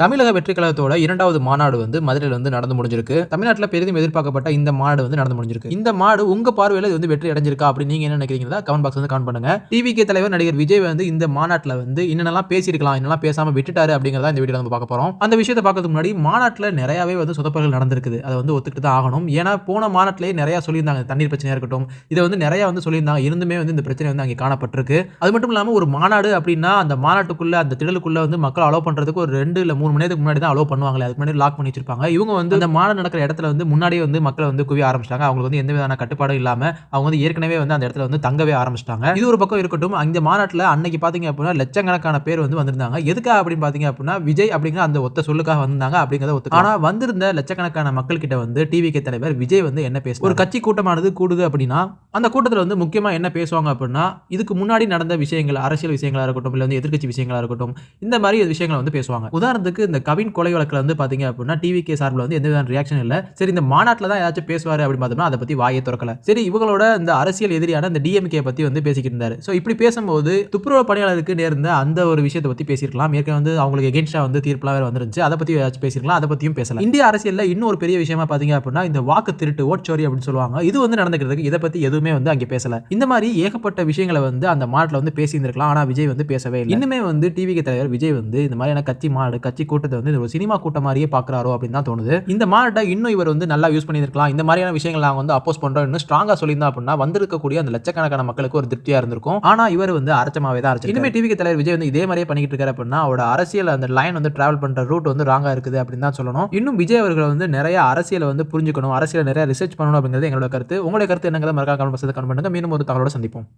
தமிழக வெற்றி கழகத்தோட இரண்டாவது மாநாடு வந்து மதுரையில் வந்து நடந்து முடிஞ்சிருக்கு. தமிழ்நாட்டில் பெரிதும் எதிர்பார்க்கப்பட்ட இந்த மாநாடு வந்து நடந்து முடிஞ்சிருக்கு. இந்த மாடு உங்க பார்வையில் இது வந்து வெற்றி அடைஞ்சிருக்கா அப்படின்னு நீங்க என்ன நினைக்கிறீங்களா கமெண்ட் பாக்ஸ் வந்து கமெண்ட் பண்ணுங்க. டிவிகே தலைவர் நடிகர் விஜய் வந்து இந்த மாநாட்டில் வந்து என்னென்னலாம் பேசியிருக்கலாம் என்னெல்லாம் பேசாம விட்டுட்டாரு அப்படிங்கிறத இந்த வீடியோ நம்ம பார்க்க போறோம். அந்த விஷயத்தை பார்க்கறதுக்கு முன்னாடி மாநாட்டில் நிறையவே வந்து சொதப்பல்கள் நடந்திருக்குது. அதை வந்து ஒத்துக்கிட்டு தான் ஆகணும். ஏன்னா போன மாநாட்டிலேயே நிறைய சொல்லியிருந்தாங்க. தண்ணீர் பிரச்சனையா இருக்கட்டும் இதை வந்து நிறைய வந்து சொல்லியிருந்தாங்க. இருந்துமே வந்து இந்த பிரச்சனை வந்து அங்கே காணப்பட்டிருக்கு. அது மட்டும் இல்லாமல் ஒரு மாநாடு அப்படின்னா அந்த மாநாட்டுக்குள்ள அந்த திடலுக்குள்ள வந்து மக்கள் அலோவ் பண்றதுக்கு ஒரு ரெண்டு இல்லை மூணு மணி நேரத்துக்கு முன்னாடி தான் அலோவ் பண்ணுவாங்களே அதுக்கு முன்னாடி லாக் பண்ணி வச்சிருப்பாங்க. இவங்க வந்து அந்த மாநாடு நடக்கிற இடத்துல வந்து முன்னாடியே வந்து மக்களை வந்து குவிய ஆரம்பிச்சிட்டாங்க. அவங்களுக்கு வந்து எந்த விதமான கட்டுப்பாடும் இல்லாம அவங்க வந்து ஏற்கனவே வந்து அந்த இடத்துல வந்து தங்கவே ஆரம்பிச்சிட்டாங்க. இது ஒரு பக்கம் இருக்கட்டும் இந்த மாநாட்டில் அன்னைக்கு பாத்தீங்க அப்படின்னா லட்சக்கணக்கான பேர் வந்து வந்திருந்தாங்க. எதுக்காக அப்படின்னு பாத்தீங்க அப்படின்னா விஜய் அப்படிங்கிற அந்த ஒத்த சொல்லுக்காக வந்திருந்தாங்க அப்படிங்கிறத ஒத்து ஆனா வந்திருந்த லட்சக்கணக்கான மக்கள் கிட்ட வந்து டிவிகே தலைவர் விஜய் வந்து என்ன பேச ஒரு கட்சி கூட்டமானது கூடுது அப்படின்னா அந்த கூட்டத்தில் வந்து முக்கியமாக என்ன பேசுவாங்க அப்படின்னா இதுக்கு முன்னாடி நடந்த விஷயங்கள் அரசியல் விஷயங்களாக இருக்கட்டும் இல்லை வந்து எதிர்க்கட்சி விஷயங்களாக இருக்கட்டும் இந்த மாதிரி விஷயங்களை வந்து பேசுவாங்க. உதாரணத்துக்கு இந்த கவின் கொலை வழக்கில் வந்து பார்த்தீங்க அப்படின்னா டிவிகே சார்பில் வந்து எந்த விதமான ரியாக்ஷன் இல்லை. சரி இந்த மாநாட்டில் தான் ஏதாச்சும் பேசுவார் அப்படின்னு பார்த்தோம்னா அதை பற்றி வாயை திறக்கல. சரி இவங்களோட இந்த அரசியல் எதிரியான இந்த டிஎம்கே பற்றி வந்து பேசிக்கிட்டு இருந்தார். ஸோ இப்படி பேசும்போது துப்புரவு பணியாளருக்கு நேர்ந்த அந்த ஒரு விஷயத்தை பற்றி பேசியிருக்கலாம். ஏற்கனவே வந்து அவங்களுக்கு எகென்ஸ்டாக வந்து தீர்ப்புலாம் வேறு வந்துருந்துச்சு. அதை பற்றி ஏதாச்சும் பேசியிருக்கலாம். அதை பற்றியும் பேசலாம் இந்திய அரசியலில் இன்னும் ஒரு பெரிய விஷயமா பார்த்தீங்க அப்படின்னா இந்த வாக்கு திருட்டு ஓட்சோரி அப்படின்னு சொல்லுவாங்க. இது வந்து நடந்துக்கிறதுக்கு இதை பற்றி எதுவுமே வந்து அங்கே பேசல. இந்த மாதிரி ஏகப்பட்ட விஷயங்களை வந்து அந்த மாட்டில் வந்து பேசியிருந்திருக்கலாம். ஆனால் விஜய் வந்து பேசவே இல்லை. இன்னுமே வந்து டிவிக்கு தலைவர் விஜய் வந்து இந்த மாதிரியான கட்சி மாடு கட்சி கூட்டத்தை வந்து ஒரு சினிமா கூட்டம் மாதிரியே பார்க்குறாரோ அப்படின்னு தான் தோணுது. இந்த மாநாட்டை இன்னும் இவர் வந்து நல்லா யூஸ் பண்ணியிருக்கலாம். இந்த மாதிரியான விஷயங்கள் நாங்கள் வந்து அப்போஸ் பண்றோம். இன்னும் ஸ்ட்ராங்காக சொல்லியிருந்தா அப்படின்னா வந்திருக்கக்கூடிய அந்த லட்சக்கணக்கான மக்களுக்கு ஒரு திருப்தியா இருந்திருக்கும். ஆனா இவர் வந்து அரைச்சமாவே தான் அரைச்சு இனிமே டிவிக்கு தலைவர் விஜய் வந்து இதே மாதிரியே பண்ணிட்டு இருக்காரு அப்படின்னா அவரோட அரசியல் அந்த லைன் வந்து டிராவல் பண்ற ரூட் வந்து ராங்கா இருக்குது அப்படின்னு தான் சொல்லணும். இன்னும் விஜய் அவர்கள் வந்து நிறைய அரசியலை வந்து புரிஞ்சுக்கணும். அரசியல் நிறைய ரிசர்ச் பண்ணணும் அப்படிங்கிறது எங்களோட கருத்து. உங்களுடைய கருத்து என்னங்கிறத மறக்காம கமெண்ட் பண்ணுங்க. மீண்டும் ஒரு தகவலோட சந்திப்போம்.